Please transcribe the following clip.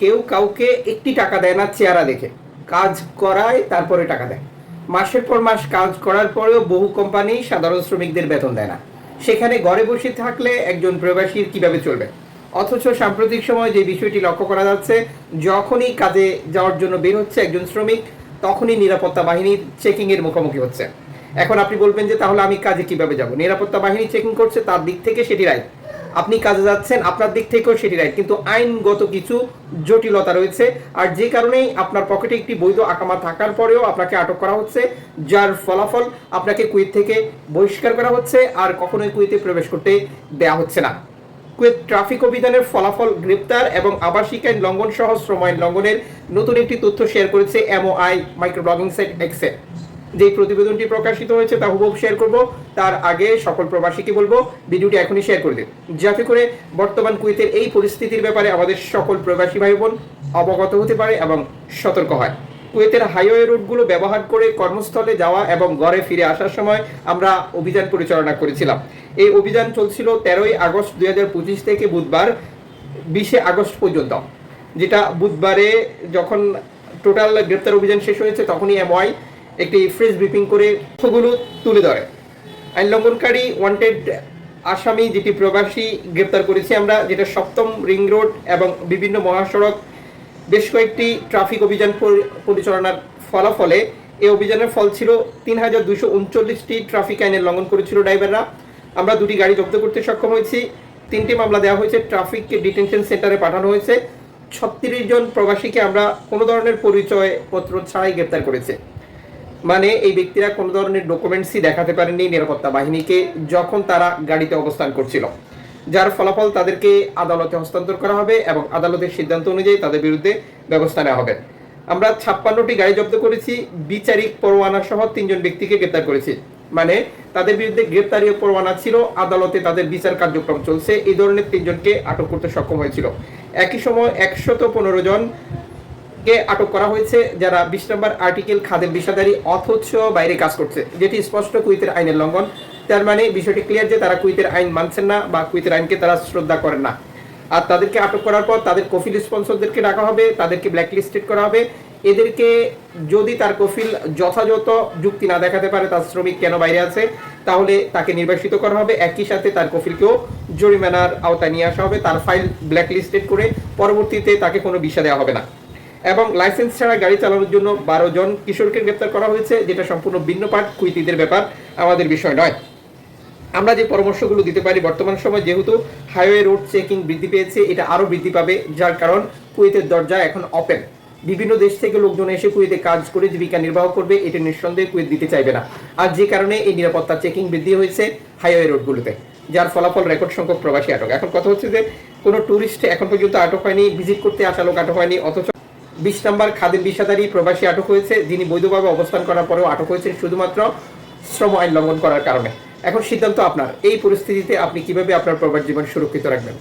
কেউ কাউকে একটি টাকা দেয় না চেহারা দেখে। কাজ করায়, তারপরে টাকা দেয়। মাসের পর মাস কাজ করার পরেও বহু কোম্পানি সাধারণ শ্রমিকদের বেতন দেয় না। সেখানে ঘরে বসে থাকলে একজন প্রবাসীর কীভাবে চলবে? অথচ সাম্প্রতিক সময় যে বিষয়টি লক্ষ্য করা যাচ্ছে, যখনই কাজে যাওয়ার জন্য বের হচ্ছে একজন শ্রমিক, তখনই নিরাপত্তা বাহিনীর চেকিং এর মুখোমুখি হচ্ছে। এখন আপনি বলবেন যে, তাহলে আমি কাজে কীভাবে যাব? নিরাপত্তা বাহিনী চেকিং করছে, তার দিক থেকে সেটি রাইট আপনি কাজে যাচ্ছেন, আপনার দিক থেকেও সেটি রাইট কিন্তু আইনগত কিছু জটিলতা রয়েছে, আর যে কারণেই আপনার পকেটে একটি বৈধ আকামা থাকার পরেও আপনাকে আটক করা হচ্ছে, যার ফলাফল আপনাকে কুয়েত থেকে বহিষ্কার করা হচ্ছে, আর কখনোই কুয়েতে প্রবেশ করতে দেয়া হচ্ছে না। কুয়েত ট্রাফিক অভিযানের ফলাফল গ্রেপ্তার এবং আবাসিক আইন লঙ্ঘন সহ শ্রম আইন লঙ্ঘনের নতুন একটি তথ্য শেয়ার করেছে এমওআই মাইক্রো ব্লগিং সাইট এক্সে যে প্রতিবেদনটি প্রকাশিত হয়েছে তা হুবহু শেয়ার করব। তার আগে সকল প্রবাসীকে বলব, ভিডিওটি এখনই শেয়ার করে দিন। যাতে করে বর্তমান কুয়েতের এই পরিস্থিতির ব্যাপারে আমাদের সকল প্রবাসী ভাই বোন অবগত হতে পারে এবং সতর্ক হয়। কুয়েতের হাইওয়ে রুটগুলো ব্যবহার করে কর্মস্থলে যাওয়া এবং ঘরে ফিরে আসার সময় আমরা অভিযান পরিচালনা করেছিলাম। এই অভিযান চলছিল তেরোই আগস্ট দুই হাজার পঁচিশ থেকে বুধবার, বিশে আগস্ট পর্যন্ত। যেটা বুধবারে যখন টোটাল গ্রেপ্তার অভিযান শেষ হয়েছে, তখনই এমওয়াই একটি ফ্রেশ ব্রিফিং করে তথ্যগুলো তুলে ধরে। আইন লঙ্ঘনকারী ওয়ান্টেড আসামি যেটি প্রবাসী গ্রেপ্তার করেছি, আমরা যেটা সপ্তম রিং রোড এবং বিভিন্ন মহাসড়ক, বেশ কয়েকটি ট্রাফিক অভিযান পরি- পরিচালনার ফলাফলে এই অভিযানের ফল ছিল তিন হাজার দুশো উনচল্লিশটি ট্রাফিক আইনের লঙ্ঘন করেছিল ড্রাইভাররা আমরা দুটি গাড়ি জব্দ করতে সক্ষম হয়েছি। তিনটি মামলা দেওয়া হয়েছে ট্রাফিককে ডিটেনশন সেন্টারে পাঠানো হয়েছে। ছত্রিশ জন প্রবাসীকে আমরা কোনো ধরনের পরিচয় পত্র ছাড়াই গ্রেপ্তার করেছে। মানে এই ব্যক্তিরা কোনো ধরনের ডকুমেন্টসই দেখাতে পারেননি নিরাপত্তা বাহিনীকে যখন তারা গাড়িতে অবস্থান করছিল। যার ফলাফল তাদেরকে আদালতে হস্তান্তর করা হবে এবং আদালতের সিদ্ধান্ত অনুযায়ী তাদের বিরুদ্ধে ব্যবস্থা নেওয়া হবে। আমরা ছাপ্পান্নটি গাড়ি জব্দ করেছি, বিচারিক পরোয়ানা সহ তিনজন ব্যক্তিকে গ্রেপ্তার করেছি। মানে তাদের বিরুদ্ধে গ্রেপ্তারি পরোয়ানা ছিল, আদালতে তাদের বিচার কার্যক্রম চলছে, এই ধরনের তিনজনকে আটক করতে সক্ষম হয়েছিল। একই সময় একশত পনেরো জন কে আটক করা হয়েছে, যারা বিশ নম্বর আর্টিকেল খাদের বিষাদারি অথচ বাইরে কাজ করছে। যেটি স্পষ্ট কুইতের আইনের লঙ্ঘন। তার মানে বিষয়টি ক্লিয়ার যে তারা কুইতের আইন মানছেন না বা কুইতের আইনকে তারা শ্রদ্ধা করেন না। আর তাদেরকে আটক করার পর তাদের কফিল স্পন্সরদেরকে ডাকা হবে, তাদেরকে ব্ল্যাকলিস্টেড করা হবে। এদেরকে যদি তার কফিল যথাযথ যুক্তি না দেখাতে পারে, তার শ্রমিক কেন বাইরে আছে, তাহলে তাকে নির্বাসিত করা হবে। একই সাথে তার কফিলকেও জরিমানার আওতায় নিয়ে আসা হবে। তার ফাইল ব্ল্যাকলিস্টেড করে পরবর্তীতে তাকে কোনো বিষয় দেওয়া হবে না। এবং লাইসেন্স ছাড়া গাড়ি চালানোর জন্য বারো জন কিশোরকে গ্রেপ্তার করা হয়েছে, যেটা সম্পূর্ণ ভিন্ন পাঠ, কুইতিদের ব্যাপার, আমাদের বিষয় নয়। আমরা যে পরামর্শগুলো দিতে পারি বর্তমান সময়, যেহেতু হাইওয়ে রোড চেকিং বৃদ্ধি পেয়েছে, এটা আরও বৃদ্ধি পাবে, যার কারণ কুয়েতের দরজা এখন ওপেন বিভিন্ন দেশ থেকে লোকজন এসে কুয়েতে কাজ করে জীবিকা নির্বাহ করবে, এটা নিঃসন্দেহে কুয়েত দিতে চাইবে না। আর যে কারণে এই নিরাপত্তা চেকিং বৃদ্ধি হয়েছে হাইওয়ে রোডগুলোতে, যার ফলাফল রেকর্ড সংখ্যক প্রবাসী আটক। এখন কথা হচ্ছে যে, কোনো ট্যুরিস্ট এখন পর্যন্ত আটক হয়নি ভিজিট করতে আসা লোক আটক হয়নি, অথচ বিশ নম্বর খাদের বিষাদারি প্রবাসী আটক হয়েছে। যিনি বৈধভাবে অবস্থান করার পরেও আটক হয়েছেন শুধুমাত্র শ্রম আইন লঙ্ঘন করার কারণে। এখন সিদ্ধান্ত আপনার। এই পরিস্থিতিতে আপনি কীভাবে আপনার প্রবাস জীবন সুরক্ষিত রাখবেন?